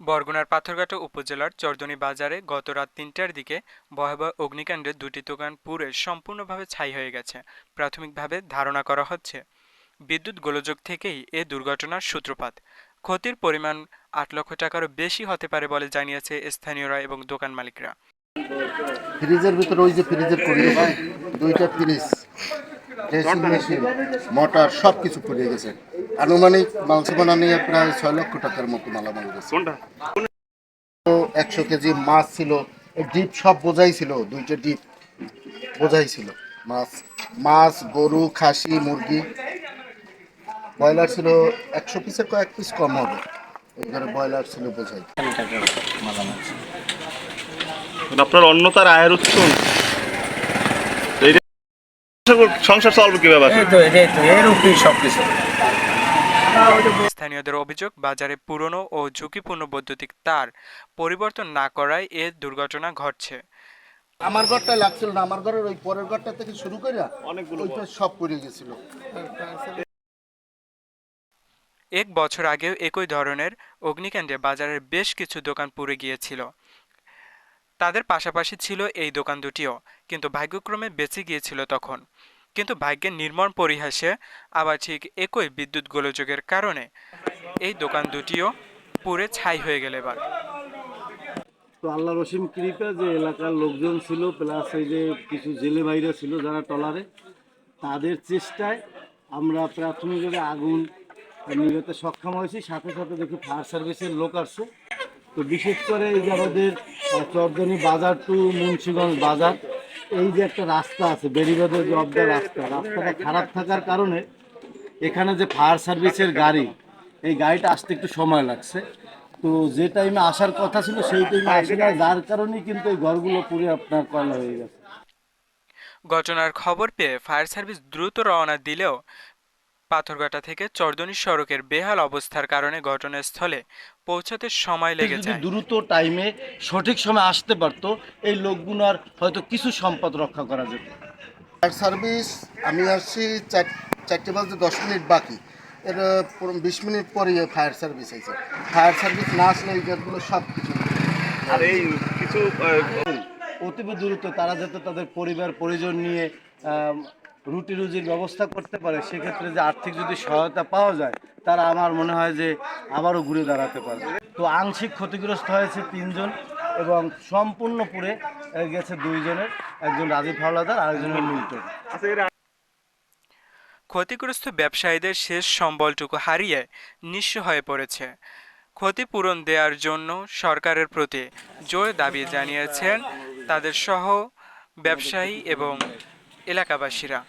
বরগুনার পাথরঘাটা উপজেলার চরদনী বাজারে গত রাত তিনটার দিকে ভয়াবহ অগ্নিকাণ্ডে দুটি দোকান পুড়ে সম্পূর্ণভাবে ছাই হয়ে গেছে, প্রাথমিকভাবে ধারণা করা হচ্ছে। বিদ্যুৎ গোলযোগ থেকেই এ দুর্ঘটনার সূত্রপাত। ক্ষতির পরিমাণ আট লক্ষ টাকারও বেশি হতে পারে বলে জানিয়েছে স্থানীয়রা এবং দোকান মালিকরা। ফ্রিজের ভিতরে ওই যে ফ্রিজের দুইটা ফ্রিজ। ড্রেসিং মেশিন মোটর সব কিছু পড়ে গেছে। আনুমানিক মাংস বানা নিয়ে প্রায় ছয় লক্ষ টাকার মতো মালামাল গেছে। একশো কেজি মাছ ছিল ডিপ সব বোঝাই ছিল দুইটা ডিপ বোঝাই ছিল। মাছ মাছ গরু খাসি মুরগি। ব্রয়লার ছিল একশো পিসের কয়েক পিস কম হবে। এবারে ব্রয়লার ছিল বোঝাই। আপনার অন্য তার আয়ের উৎস সংসার চলবে কীভাবে স্থানীয়দের অভিযোগ বাজারে পুরনো ও ঝুঁকিপূর্ণ বৈদ্যুতিক তার পরিবর্তন না করায় এ দুর্ঘটনা ঘটছে। আমার ঘরটা লাগছিল না আমার ঘরের ওই পরের ঘরটা থেকে শুরু করে অনেকগুলো সব পড়ে গেছিল। এক বছর আগেও একই ধরনের অগ্নিকাণ্ডে বাজারের বেশ কিছু দোকান পুড়ে গিয়েছিল। তাদের পাশাপাশি ছিল এই দোকান দুটিও, কিন্তু ভাগ্যক্রমে বেঁচে গিয়েছিল তখন। কিন্তু ভাগ্যের নির্মম পরিহাসে আবার ঠিক একই বিদ্যুৎ গোলযোগের কারণে এই দোকান দুটিও পুড়ে ছাই হয়ে গেল এবার। তো আল্লাহ রসিম কৃপা যে এলাকার লোকজন ছিল প্লাস এই যে কিছু জেলে ভাইরা ছিল যারা টলারে, তাদের চেষ্টায় আমরা প্রাথমিকভাবে আগুন নিভাতে সক্ষম হয়েছি। সাথে সাথে দেখি ফায়ার সার্ভিসের লোক আসছে। তো বিশেষ করে এই যে আমাদের চরদনি বাজার টু মুন্সিগঞ্জ বাজার, এই যে একটা রাস্তা আছে বেরিবাদের যে রাস্তা, রাস্তাটা খারাপ থাকার কারণে এখানে যে ফায়ার সার্ভিসের গাড়ি, এই গাড়িটা আসতে একটু সময় লাগছে। তো যে টাইমে আসার কথা ছিল, সেই টাইমে আসে না যার কারণেই কিন্তু এই ঘরগুলো পুরো আপনার কয়লা হয়ে গেছে। ঘটনার খবর পেয়ে ফায়ার সার্ভিস দ্রুত রওনা দিলেও পাথরঘাটা থেকে চরদনী সড়কের বেহাল অবস্থার কারণে ঘটনাস্থলে পৌঁছাতে সময় লেগে যায়। দ্রুত টাইমে সঠিক সময় আসতে পারতো এই লোকগুলোর হয়তো কিছু সম্পদ রক্ষা করা যেত। ফায়ার সার্ভিস আমি আসছি চার চারটে বাজতে দশ মিনিট বাকি। এর বিশ মিনিট পরে ফায়ার সার্ভিস আছে ফায়ার সার্ভিস না আসলে এই গেটগুলো সব কিছু আর এই কিছু অতীব দ্রুত তারা যাতে তাদের পরিবার পরিজন নিয়ে রুটি রুজির ব্যবস্থা করতে পারে সেক্ষেত্রে যে আর্থিক যদি সহায়তা পাওয়া যায় তারা আমার মনে হয় যে আবারও ঘুরে দাঁড়াতে পারবে। তো আংশিক ক্ষতিগ্রস্ত হয়েছে তিনজন এবং সম্পূর্ণ পুরে গেছে দুইজনের একজন রাজীব হাওলাদার আরেকজনের মিল্টন। আচ্ছা, ক্ষতিগ্রস্ত ব্যবসায়ীদের শেষ সম্বলটুকু হারিয়ে নিঃস্ব হয়ে পড়েছে। ক্ষতিপূরণ দেওয়ার জন্য সরকারের প্রতি জোর দাবি জানিয়েছেন তাদের সহ ব্যবসায়ী এবং এলাকাবাসীরা।